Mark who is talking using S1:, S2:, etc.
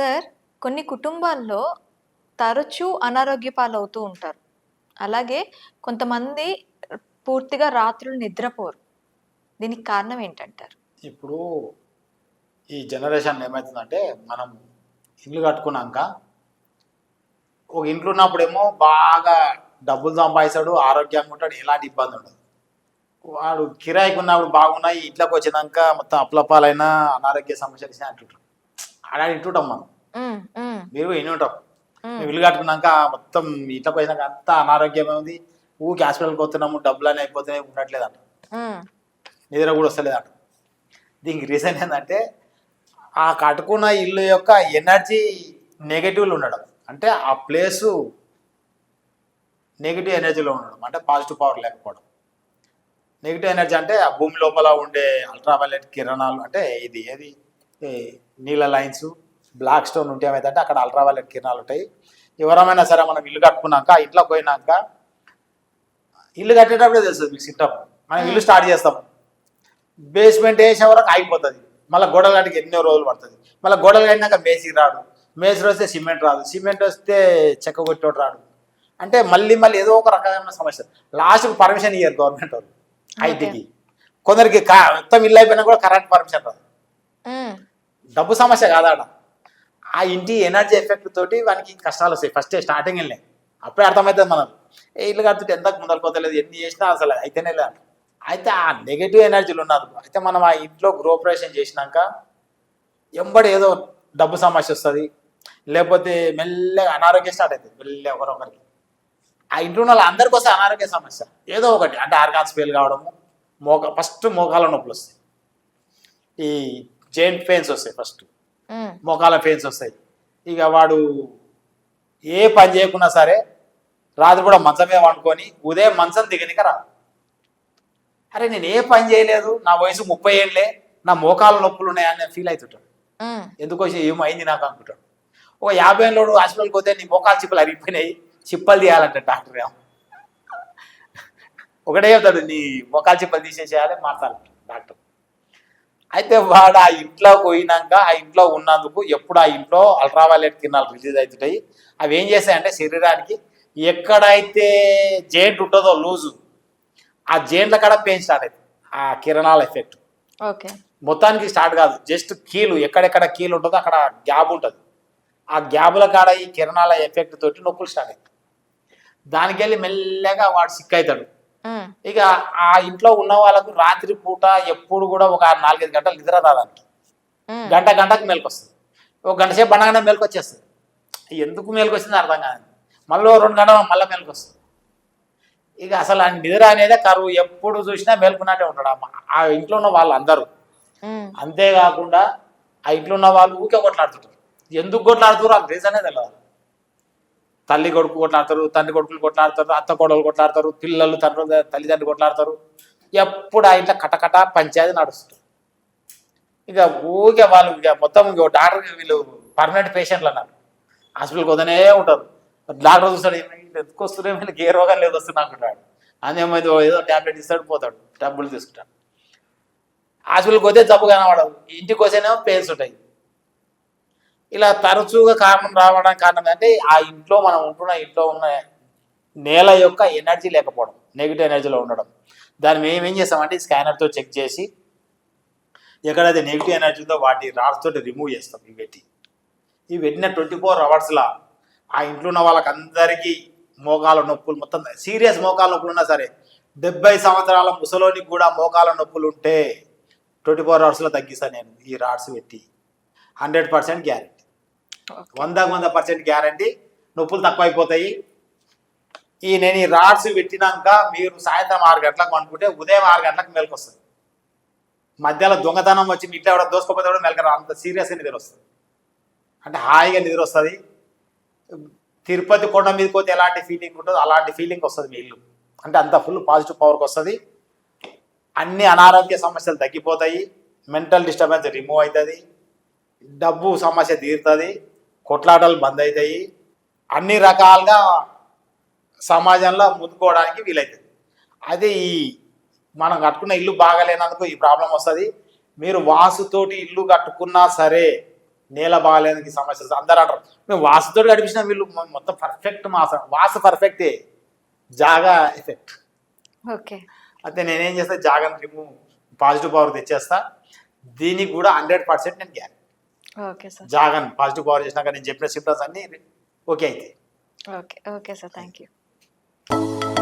S1: Sir కొన్ని కుటుంబాల్లో తరచూ అనారోగ్య పాలవుతూ ఉంటారు. అలాగే కొంతమంది పూర్తిగా రాత్రులు నిద్రపోరు. దీనికి కారణం ఏంటంటారు?
S2: ఇప్పుడు ఈ జనరేషన్ ఏమవుతుందంటే మనం ఇల్లు కట్టుకున్నాక ఒక ఇంట్లో ఉన్నప్పుడేమో బాగా డబ్బులు సంపాదిస్తాడు ఆరోగ్యంగా ఉంటాడు ఎలాంటి ఇబ్బంది ఉండదు. వాడు కిరాయికి ఉన్నప్పుడు బాగున్నాయి ఇంట్లోకి వచ్చినాక మొత్తం అప్లపాలైనా అనారోగ్య సమస్యలు వచ్చినాయి అలా వింటుంటాం మనం. మీరు విని ఉంటాం ఇల్లు కట్టుకున్నాక మొత్తం ఇంట్లోకి వచ్చినాక అంతా అనారోగ్యమే ఉంది. ఊరికి హాస్పిటల్కి పోతున్నాము డబ్బులు అని అయిపోతున్నాయి ఉండట్లేదంట నిద్ర కూడా వస్తలేదంట. దీనికి రీజన్ ఏంటంటే ఆ కట్టుకున్న ఇల్లు యొక్క ఎనర్జీ నెగటివ్లు ఉండడం. అంటే ఆ ప్లేసు నెగిటివ్ ఎనర్జీలో ఉండడం. అంటే పాజిటివ్ పవర్ లేకపోవడం. నెగిటివ్ ఎనర్జీ అంటే ఆ భూమి లోపల ఉండే అల్ట్రావైలెట్ కిరణాలు అంటే ఇది ఏది? నీళ్ళ లైన్స్ బ్లాక్ స్టోన్ ఉంటే ఏమైందంటే అక్కడ అల్ట్రావైలెట్ కిరణాలు ఉంటాయి. ఎవరమైనా సరే మనం ఇల్లు కట్టుకున్నాక ఇంట్లో పోయినాక ఇల్లు కట్టేటప్పుడే తెలుస్తుంది మీకు సిస్టమ్. మనం ఇల్లు స్టార్ట్ చేస్తాం. బేస్మెంట్ వేసే వరకు ఆగిపోతుంది. మళ్ళీ గోడలు కట్టికి ఎన్నో రోజులు పడుతుంది. మళ్ళీ గోడలు కట్టినాక మేసి రాడు. మేసి వస్తే సిమెంట్ రాదు. సిమెంట్ వస్తే చెక్క కొట్టోడు రాడు. అంటే మళ్ళీ మళ్ళీ ఏదో ఒక రకమైన సమస్య. లాస్ట్కి పర్మిషన్ ఇయ్యారు గవర్నమెంట్ వాళ్ళు. ఐటీకి. కొందరికి మొత్తం ఇల్లు అయిపోయినా కూడా కరెంట్ పర్మిషన్ రాదు. డబ్బు సమస్య కాదాడ ఆ ఇంటి ఎనర్జీ ఎఫెక్ట్ తోటి వానికి కష్టాలు వస్తాయి. ఫస్ట్ స్టార్టింగ్ వెళ్ళే. అప్పుడే అర్థమవుతుంది మనం ఏ ఇల్లు కడుతుంటే ఎంత ముందరిపోతలేదు ఎన్ని చేసినా అసలు అయితేనే లేదు. అయితే ఆ నెగటివ్ ఎనర్జీలు ఉన్నారు అయితే మనం ఆ ఇంట్లో గృహప్రవేశం చేసినాక ఎంబడి ఏదో డబ్బు సమస్య వస్తుంది. లేకపోతే మెల్లగా అనారోగ్యం స్టార్ట్ అవుతుంది మెల్లగా ఒకరొకరికి ఆ ఇంట్లో ఉన్న అందరికి వస్తే అనారోగ్య సమస్య. ఏదో ఒకటి. అంటే ఆర్గాన్స్ ఫెయిల్ కావడము మోక ఫస్ట్ మోకాల నొప్పులు వస్తాయి. ఈ జెయింట్ పెయిన్స్ వస్తాయి ఫస్ట్ మోకాల పెయిన్స్ వస్తాయి. ఇక వాడు ఏ పని చేయకున్నా సరే రాత్రి కూడా మంచమే వండుకొని ఉదయం మంచం దిగనిక రా అరే నేను ఏ పని చేయలేదు నా వయసు ముప్పై ఏళ్ళే నా మోకాల నొప్పులు ఉన్నాయని ఫీల్ అవుతుంటాడు. ఎందుకో ఏమైంది నాకు అనుకుంటాడు. ఒక యాభై ఏళ్ళోడు హాస్పిటల్కి పోతే నీ మోకాల చిప్పలు అరిగిపోయినాయి చిప్పలు తీయాలంటే డాక్టర్ ఏమో. ఒకటే చెప్తాడు నీ మోకాల చిప్పలు తీసేసేయాలి మార్చాలి డాక్టర్. అయితే వాడు ఆ ఇంట్లో పోయినాక ఆ ఇంట్లో ఉన్నందుకు ఎప్పుడు ఆ ఇంట్లో అల్ట్రావైలెట్ కిరణాలు రిలీజ్ అవుతుంటాయి. అవి ఏం చేస్తాయంటే శరీరానికి ఎక్కడైతే జెయింట్ ఉంటుందో లూజు ఆ జెయింట్ల కాడ పెయిన్ స్టార్ట్ అవుతుంది. ఆ కిరణాల ఎఫెక్ట్.
S1: ఓకే.
S2: మొత్తానికి స్టార్ట్ కాదు జస్ట్ కీలు ఎక్కడెక్కడ కీలు ఉంటుందో అక్కడ గ్యాప్ ఉంటుంది. ఆ గ్యాబుల కాడ ఈ కిరణాల ఎఫెక్ట్ తోటి నొప్పులు స్టార్ట్ అవుతాయి. దానికి వెళ్ళి మెల్లగా వాడు సిక్ అవుతాడు. ఇక ఆ ఇంట్లో ఉన్న వాళ్ళకు రాత్రి పూట ఎప్పుడు కూడా ఒక నాలుగైదు గంటలు నిద్ర రాదానికి గంట గంటకు మేలుకు వస్తుంది ఒక గంట సేపు పండగానే మేలుకు వచ్చేస్తుంది ఎందుకు మేలుకు వచ్చింది అర్థం కాదు. మళ్ళీ రెండు గంటలు మళ్ళీ మేలుకు వస్తుంది ఇక అసలు ఆ నిద్ర అనేదే కరువు. ఎప్పుడు చూసినా మేలుకున్నట్టే ఉంటాడు ఆ- ఆ ఇంట్లో ఉన్న వాళ్ళందరూ.
S1: ఉమ్,
S2: అంతేకాకుండా ఆ ఇంట్లో ఉన్న వాళ్ళు ఊకే కొట్లాడుతుంటారు. ఎందుకు కొట్లాడుతారు ఆ రీజనే తెలియదు తల్లి కొడుకు కొట్లాడతారు తండ్రి కొడుకులు కొట్లాడతారు అత్త కొడలు కొట్లాడతారు పిల్లలు తండ్రి తల్లిదండ్రులు కొట్లాడతారు. ఎప్పుడు ఆ ఇంట్లో కటకట పంచాయతీ నడుస్తుంది. ఇక ఊరికే వాళ్ళు ఇక మొత్తం ఇంకో డాక్టర్ వీళ్ళు పర్మనెంట్ పేషెంట్లు అన్నారు. హాస్పిటల్కి వదనే ఉంటారు. డాక్టర్ చూస్తాడు ఎందుకు వస్తున్నాయి వీళ్ళకి ఏ రోగాలు లేదు వస్తున్నా అనుకుంటాడు అందేమైంది ఏదో ట్యాబ్లెట్ ఇస్తాడు పోతాడు. డబ్బులు తీసుకుంటాడు. హాస్పిటల్కి పోతే జబ్బు కనబడదు. ఇంటికి వస్తేనేమో పెయిన్స్ ఉంటాయి. ఇలా తరచుగా కారణం రావడానికి కారణం అంటే ఆ ఇంట్లో మనం ఉంటున్న ఇంట్లో ఉన్న నేల యొక్క ఎనర్జీ లేకపోవడం నెగిటివ్ ఎనర్జీలో ఉండడం. దాన్ని మేము ఏం చేస్తామంటే స్కానర్తో చెక్ చేసి ఎక్కడైతే నెగిటివ్ ఎనర్జీ ఉందో వాటి రాడ్స్ తోటి రిమూవ్ చేస్తాం ఇవి పెట్టి ఇవి పెట్టిన ట్వంటీ ఫోర్ అవర్స్లా ఆ ఇంట్లో ఉన్న వాళ్ళకందరికీ మోకాల నొప్పులు మొత్తం సీరియస్ మోకాల నొప్పులు ఉన్నా సరే డెబ్బై సంవత్సరాల ముసలోనికి కూడా మోకాల నొప్పులు ఉంటే ట్వంటీ ఫోర్ అవర్స్లో తగ్గిస్తాను నేను ఈ రాడ్స్ పెట్టి హండ్రెడ్ పర్సెంట్ గ్యారెంటీ. వందకు వంద పర్సెంట్ గ్యారంటీ నొప్పులు తక్కువైపోతాయి. ఈ నేను ఈ రాడ్స్ పెట్టినాక మీరు సాయంత్రం ఆరు గంటలకు అనుకుంటే ఉదయం ఆరు గంటలకు మెలకు వస్తుంది మధ్యలో దొంగతనం వచ్చి మీ ఇంట్లో ఎవడో దోసుకోపోతే కూడా మెలకరా అంత సీరియస్గా నిద్ర వస్తుంది అంటే హాయిగా నిద్ర వస్తుంది తిరుపతి కొండ మీదకి పోతే ఎలాంటి ఫీలింగ్ ఉంటుందో అలాంటి ఫీలింగ్ వస్తుంది మీ ఇల్లు. అంటే అంత ఫుల్ పాజిటివ్ పవర్కి వస్తుంది. అన్ని అనారోగ్య సమస్యలు తగ్గిపోతాయి. మెంటల్ డిస్టర్బెన్స్ రిమూవ్ అవుతుంది. డబ్బు సమస్య తీరుతుంది. కొట్లాటలు బంద్ అవుతాయి అన్ని రకాలుగా సమాజంలో ముందుకోవడానికి వీలవుతుంది అదే ఈ మనం కట్టుకున్న ఇల్లు బాగాలేనందుకు ఈ ప్రాబ్లం వస్తుంది. మీరు వాసుతోటి ఇల్లు కట్టుకున్నా సరే నేల బాగాలేనికి సమస్యలు అందరూ అంటారు మేము వాసుతో గడిపించిన వీళ్ళు మొత్తం పర్ఫెక్ట్ మాస వాసు పర్ఫెక్టే జాగా ఎఫెక్ట్
S1: ఓకే.
S2: అయితే నేనేం చేస్తా జాగాని రిమూవ్ పాజిటివ్ పవర్ తెచ్చేస్తా. దీనికి కూడా హండ్రెడ్ పర్సెంట్ నేను గ్యారెంటీ. జాగన్ పాజిటివ్ పవర్ చేసినాక నేను చెప్పిన సిమ్టమ్స్ అన్ని ఓకే అయితే.
S1: Okay okay sir. Thank you